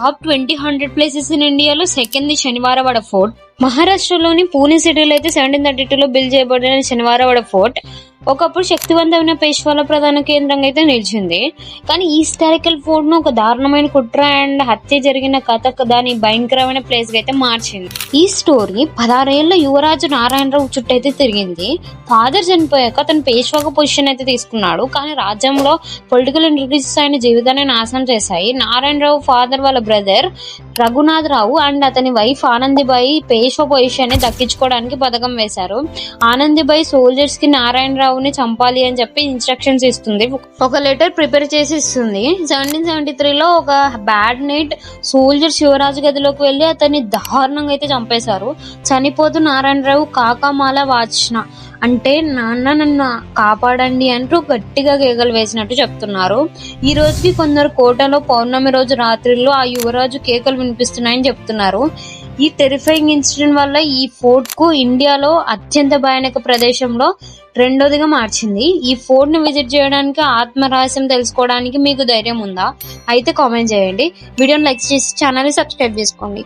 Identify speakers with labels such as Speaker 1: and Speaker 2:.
Speaker 1: Top twenty hundred places in ఇండియాలో second Shaniwarwada fort. మహారాష్ట్రలోని పూణే సిటీలో అయితే సెవెంటీన్ థర్టీ టూలో బిల్డ్ చేయబడిన శనివారవాడ ఫోర్ట్. ఒకప్పుడు శక్తివంతమైన పేష్వాల ప్రధాన కేంద్రంగా అయితే నిలిచింది. కానీ ఈ హిస్టారికల్ ఫోర్ట్ను ఒక దారుణమైన కుట్ర అండ్ హత్య జరిగిన కథ దాని భయంకరమైన ప్లేస్గా అయితే మార్చింది. ఈ స్టోరీ పదహారేళ్ళ యువరాజు నారాయణరావు చుట్టూ అయితే తిరిగింది. ఫాదర్ చనిపోయాక అతను పేష్వాగా పొజిషన్ అయితే తీసుకున్నాడు. కానీ రాజ్యంలో పొలిటికల్ ఇంట్రడ్యూస్ ఆయన జీవితాన్ని నాశనం చేశాయి. నారాయణరావు ఫాదర్ వాళ్ళ బ్రదర్ రఘునాథ్ రావు అండ్ అతని వైఫ్ ఆనందిబాయి పేష్వా పొజిషన్ దక్కించుకోవడానికి పథకం వేశారు. ఆనందిబాయి సోల్జర్స్కి రావుని చంపాలి అని చెప్పి ఇన్స్ట్రక్షన్స్ ఇస్తుంది. ఒక లెటర్ ప్రిపేర్ చేసి ఇస్తుంది. సెవెంటీన్ సెవెంటీ త్రీలో ఒక బ్యాడ్ నైట్ సోల్జర్ శివరాజు గదిలోకి వెళ్ళి అతన్ని దారుణంగా అయితే చంపేశారు. చనిపోతూ నారాయణరావు కాకామాల వాచిన. అంటే నాన్న నన్ను కాపాడండి అంటూ గట్టిగా కేకలు వేసినట్టు చెప్తున్నారు. ఈ రోజుకి కొందరు కోటలో పౌర్ణమి రోజు రాత్రిలో ఆ యువరాజు కేకలు వినిపిస్తున్నాయని చెప్తున్నారు. ఈ టెరిఫైయింగ్ ఇన్సిడెంట్ వల్ల ఈ ఫోర్ట్కు ఇండియాలో అత్యంత భయానక ప్రదేశంలో రెండోదిగా మార్చింది. ఈ ఫోర్ట్ని విజిట్ చేయడానికి ఆత్మరహస్యం తెలుసుకోవడానికి మీకు ధైర్యం ఉందా? అయితే కామెంట్ చేయండి. వీడియోని లైక్ చేసి ఛానల్ సబ్స్క్రైబ్ చేసుకోండి.